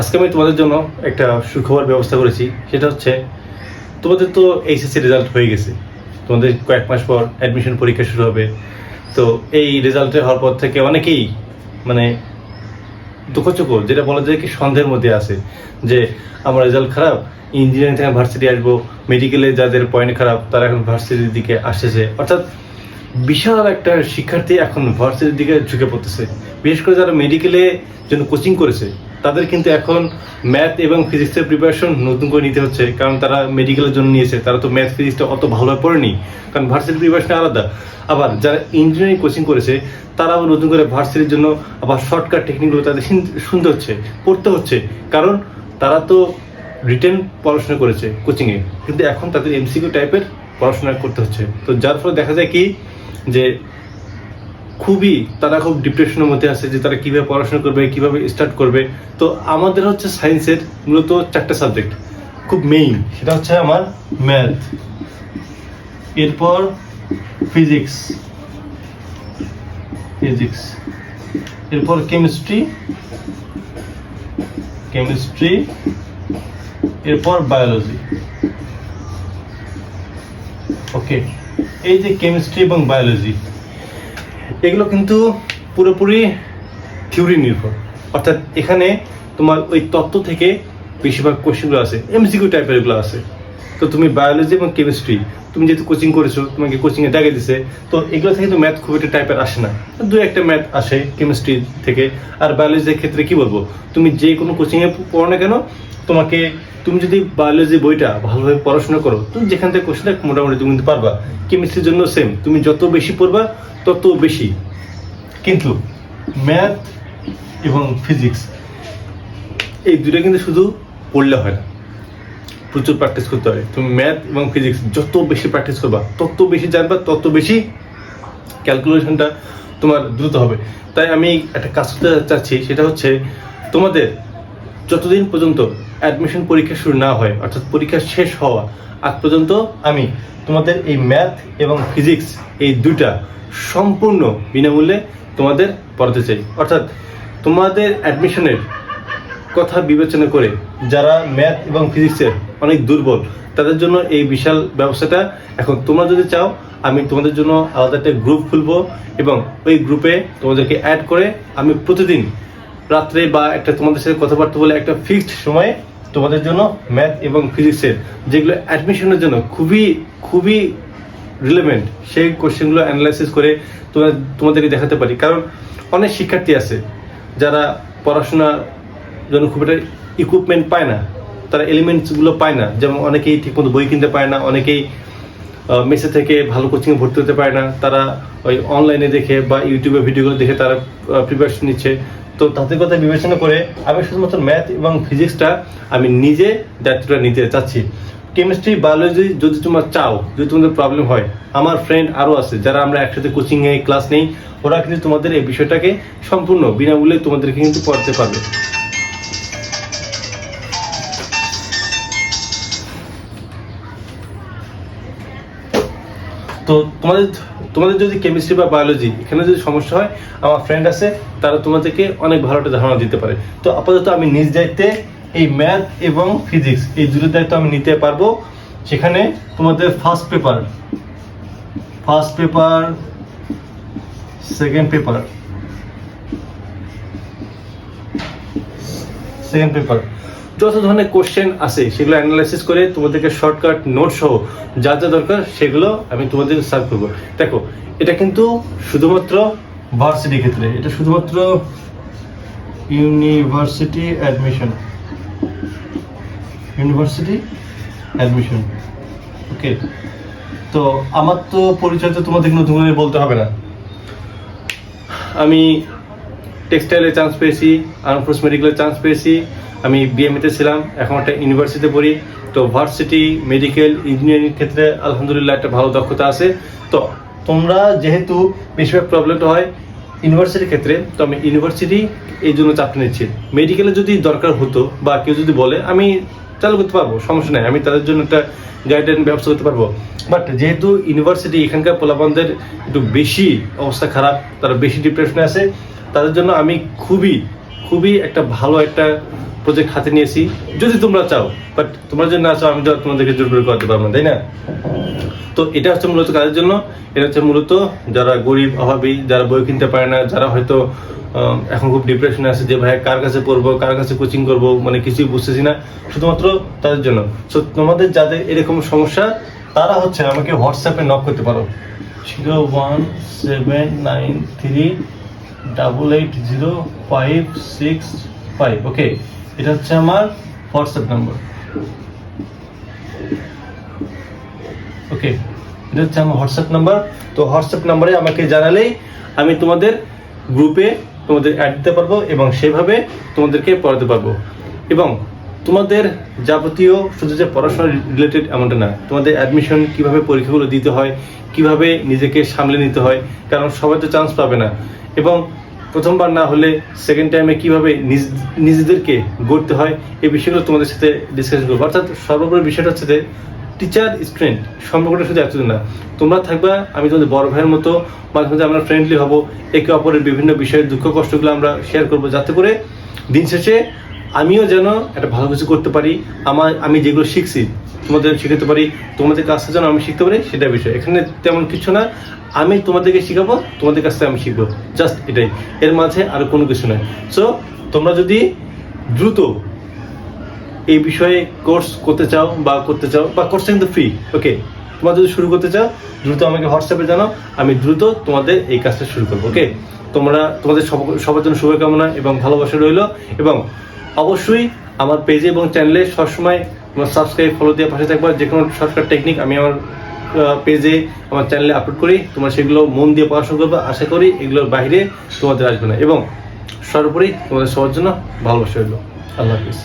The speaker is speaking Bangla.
আজকে আমি তোমাদের জন্য একটা সুখবর ব্যবস্থা করেছি। সেটা হচ্ছে, তোমাদের তো এইচএসসি রেজাল্ট হয়ে গেছে। তোমাদের কয়েক মাস পর অ্যাডমিশন পরীক্ষা শুরু হবে। তো এই রেজাল্টের হওয়ার পর থেকে অনেকেই মানে দুঃখচোখ যেটা বলা যায় কি সন্দেহের মধ্যে আছে যে, আমার রেজাল্ট খারাপ ইঞ্জিনিয়ারিং থেকে ভার্সিটি আসব মেডিকেলে যাদের পয়েন্ট খারাপ, তারা এখন ভার্সিটির দিকে আসতেছে। অর্থাৎ বিশাল একটা শিক্ষার্থী এখন ভার্সিটির দিকে ঝুঁকে পড়তেছে। বিশেষ করে যারা মেডিকেলে জন্য কোচিং করেছে তাদের কিন্তু এখন ম্যাথ এবং ফিজিক্সের প্রিপারেশন নতুন করে নিতে হচ্ছে, কারণ তারা মেডিকেলের জন্য নিয়েছে। তারা তো ম্যাথ ফিজিক্সটা অত ভালোভাবে পড়েনি, কারণ ভার্সিটি প্রিপারেশন আলাদা। আবার যারা ইঞ্জিনিয়ারিং কোচিং করেছে, তারাও নতুন করে ভার্সিটির জন্য আবার শর্টকাট টেকনিকগুলো তাদের শুনতে হচ্ছে পড়তে হচ্ছে। কারণ তারা তো রিটেন পড়াশোনা করেছে কোচিংয়ে কিন্তু এখন তাদের এমসিকিউ টাইপের পড়াশোনা করতে হচ্ছে। তো যার ফলে দেখা যায় কি, যে খুবই তারা খুব ডিপ্রেশনের মধ্যে আছে যে তারা কীভাবে পড়াশোনা করবে, কীভাবে স্টার্ট করবে। তো আমাদের হচ্ছে সায়েন্সের মূলত চারটা সাবজেক্ট খুব মেইন সেটা হচ্ছে আমার ম্যাথ এরপর ফিজিক্স ফিজিক্স এরপর কেমিস্ট্রি কেমিস্ট্রি এরপর বায়োলজি ওকে এই যে কেমিস্ট্রি এবং বায়োলজি এগুলো কিন্তু পুরোপুরি থিওরি নির্ভর। অর্থাৎ এখানে তোমার ওই তত্ত্ব থেকে বেশিরভাগ কোশ্চেনগুলো আছে এমসিকিউ টাইপের এগুলো আছে। তো তুমি বায়োলজি এবং কেমিস্ট্রি তুমি যেহেতু কোচিং করেছ, তোমাকে কোচিংয়ে দেখা দিছে, তো এগুলো থেকে তো ম্যাথ খুব একটা টাইপের আসে না। দু একটা ম্যাথ আসে কেমিস্ট্রি থেকে। আর বায়োলজির ক্ষেত্রে কি বলব? তুমি যে কোনো কোচিংয়ে পড়ো না কেন, তোমাকে, তুমি যদি বায়োলজি বইটা ভালোভাবে পড়াশোনা করো, তুমি যেখান থেকে কোশ্চেনটা মোটামুটি তুমি কিন্তু পারবা। কেমিস্ট্রির জন্য সেম তুমি যত বেশি পড়বা, তত বেশি। কিন্তু ম্যাথ এবং ফিজিক্স এই দুটো কিন্তু শুধু পড়লে হয় না। প্রচুর প্র্যাকটিস করতে হয়। তুমি ম্যাথ এবং ফিজিক্স যত বেশি প্র্যাকটিস করবা, তত বেশি জানবা, তত বেশি ক্যালকুলেশনটা তোমার দ্রুত হবে। তাই আমি একটা কাজ করতে চাচ্ছি, সেটা হচ্ছে তোমাদের যতদিন পর্যন্ত অ্যাডমিশন পরীক্ষা শুরু না হয়, অর্থাৎ পরীক্ষা শেষ হওয়া আজ পর্যন্ত আমি তোমাদের এই ম্যাথ এবং ফিজিক্স এই দুইটা সম্পূর্ণ বিনামূল্যে তোমাদের পড়াতে চাই। অর্থাৎ তোমাদের অ্যাডমিশনের কথা বিবেচনা করে যারা ম্যাথ এবং ফিজিক্সের অনেক দুর্বল। তাদের জন্য এই বিশাল ব্যবস্থাটা এখন তোমরা যদি চাও, আমি তোমাদের জন্য আলাদা একটা গ্রুপ খুলবো এবং ওই গ্রুপে তোমাদেরকে অ্যাড করে আমি প্রতিদিন রাত্রে বা একটা তোমাদের সাথে কথাবার্তা বলে একটা ফিক্সড সময়ে তোমাদের জন্য ম্যাথ এবং ফিজিক্সের যেগুলো অ্যাডমিশনের জন্য খুবই খুবই রিলেভেন্ট সেই কোশ্চেনগুলো অ্যানালাইসিস করে তোমার, তোমাদেরকে দেখাতে পারি। কারণ অনেক শিক্ষার্থী আছে যারা পড়াশোনার জন্য খুব একটা ইকুইপমেন্ট পায় না। তারা এলিমেন্টসগুলো পায় না। যেমন অনেকেই ঠিকমতো বই কিনতে পারে না, অনেকেই মেসে থেকে ভালো কোচিংয়ে ভর্তি হতে পারে না। তারা ওই অনলাইনে দেখে বা ইউটিউবে ভিডিওগুলো দেখে তারা প্রিপারেশন নিচ্ছে। তো তাদের কথা বিবেচনা করে আমি শুধুমাত্র ম্যাথ এবং ফিজিক্সটা আমি নিজে দায়িত্বটা নিতে চাচ্ছি। কেমিস্ট্রি বায়োলজি যদি তোমরা চাও, যদি তোমাদের প্রবলেম হয়, আমার ফ্রেন্ড আরও আছে, যারা আমরা একসাথে কোচিংয়ে ক্লাস নেই, ওরা কিন্তু তোমাদের এই বিষয়টাকে সম্পূর্ণ বিনামূল্যে তোমাদেরকে কিন্তু পড়াতে পারবে। তো তোমাদের তোমাদের যদি কেমিস্ট্রি বা বায়োলজি এখানে যদি সমস্যা হয়, আমার ফ্রেন্ড আছে, তারা তোমাদেরকে অনেক ভালো একটা ধারণা দিতে পারে। তো আপাতত আমি নিজ দায়িত্বে এই ম্যাথ এবং ফিজিক্স এই দুটো দায়িত্ব আমি নিতে পারব। সেখানে তোমাদের first paper first paper second paper second paper যত ধরনের কোশ্চেন আছে, সেগুলো অ্যানালাইসিস করে তোমাদেরকে শর্টকাট নোট সহ যা যা দরকার সেগুলো আমি তোমাদের সার্ভ করব। দেখো, এটা কিন্তু শুধুমাত্র ভার্সিটি ক্ষেত্রে, এটা শুধুমাত্র university admission university admission okay তো আমার তো পরিচয় তো তোমাদেরকে নতুন করে বলতে হবে না। আমি টেক্সটাইলে চান্স পেয়েছি আর্মফোর্স মেডিকেলে চান্স পেয়েছি আমি বিএমএতে ছিলাম, এখন একটা ইউনিভার্সিটিতে পড়ি। তো ভার্সিটি মেডিকেল ইঞ্জিনিয়ারিং ক্ষেত্রে আলহামদুলিল্লাহ একটা ভালো দক্ষতা আছে। তো তোমরা যেহেতু বেশিরভাগ প্রবলেমটা হয় ইউনিভার্সিটির ক্ষেত্রে, তো আমি ইউনিভার্সিটি এই জন্য চাপটা নিচ্ছি। মেডিকেলে যদি দরকার হতো বা কেউ যদি বলে, আমি চালু করতে পারব, সমস্যা নেই, আমি তাদের জন্য একটা গাইডলাইন ব্যবস্থা করতে পারব। বাট যেহেতু ইউনিভার্সিটি এখানকার পোলাপানদের একটু বেশি অবস্থা খারাপ, তারা বেশি ডিপ্রেশনে আছে, তাদের জন্য আমি খুবই খুবই একটা ভালো একটা প্রজেক্ট হাতে নিয়েছি। যদি তোমরা চাও বাট তোমরা যদি না চাও, আমি তো তোমাদেরকে জোর করে করতে পারব তাই না? তো এটা হচ্ছে মূলত কাজের জন্য। এটা হচ্ছে মূলত যারা গরিব, অভাবী, যারা বই কিনতে পারে না, যারা হয়তো এখন খুব ডিপ্রেশনে আছে যে, ভাই, কার কাছে পড়ব, কার কাছে কোচিং করব? মানে কিছুই বুঝতেছি না, শুধুমাত্র তাদের জন্য। সো তোমাদের যাদের এরকম সমস্যা, তারা হচ্ছে আমাকে হোয়াটসঅ্যাপে নক করতে পারো। Zero one seven nine three double eight zero five six five okay এটা হচ্ছে আমার হোয়াটসঅ্যাপ নাম্বার ওকে এটা হচ্ছে আমার হোয়াটসঅ্যাপ নাম্বার তো হোয়াটসঅ্যাপ নাম্বারে আমাকে জানালেই আমি তোমাদের গ্রুপে তোমাদের অ্যাড দিতে পারব এবং সেভাবে তোমাদেরকে পড়াতে পারব। এবং তোমাদের যাবতীয় শুধু যে পড়াশোনা রিলেটেড এমনটা না, তোমাদের অ্যাডমিশন কীভাবে পরীক্ষাগুলো দিতে হয়, কীভাবে নিজেকে সামলে নিতে হয়, কারণ সবাই তো চান্স পাবে না। এবং প্রথমবার না হলে সেকেন্ড টাইমে কীভাবে নিজ- নিজেদেরকে গড়তে হয়, এই বিষয়গুলো তোমাদের সাথে ডিসকাশন করব। অর্থাৎ সর্বোপরি বিষয়টা হচ্ছে যে টিচার স্টুডেন্ট সম্পর্কটা শুধু এতদিন না। তোমরা থাকবা, আমি তোমাদের বড় ভাইয়ের মতো, মাঝে মাঝে আমরা ফ্রেন্ডলি হব, একে অপরের বিভিন্ন বিষয়ের দুঃখ কষ্টগুলো আমরা শেয়ার করব, যাতে করে দিন শেষে আমিও যেন একটা ভালো কিছু করতে পারি, আমার, আমি যেগুলো শিখছি, তোমাদের শিখাতে পারি, তোমাদের কাছ যেন আমি শিখতে পারি সেটা বিষয়। এখানে তেমন কিছু না, আমি তোমাদেরকে শিখাবো, তোমাদের কাছ থেকে আমি শিখব। জাস্ট এটাই। এর মাঝে আর কোনো কিছু নয় সো তোমরা যদি দ্রুত এই বিষয়ে কোর্স করতে চাও বা করতে চাও, বা কোর্সটা কিন্তু ফ্রি ওকে তোমরা যদি শুরু করতে চাও, দ্রুত আমাকে হোয়াটসঅ্যাপে জানাও, আমি দ্রুত তোমাদের এই কাজটা শুরু করব ওকে তোমরা, তোমাদের সব- সবার জন্য শুভকামনা এবং ভালোবাসা রইল এবং অবশ্যই আমার পেজে এবং চ্যানেলে সবসময় সাবস্ক্রাইব ফলো দিয়ে পাশে থাকবার যে কোনো শর্টকাট টেকনিক আমি আমার পেজে আমার চ্যানেলে আপলোড করি। তোমার সেগুলো মন দিয়ে পড়াশোনা করবে। আশা করি এগুলোর বাইরে তোমাদের আসবে না। এবং সর্বোপরি তোমাদের সবার জন্য ভালোবাসা রইল। আল্লাহ হাফিজ।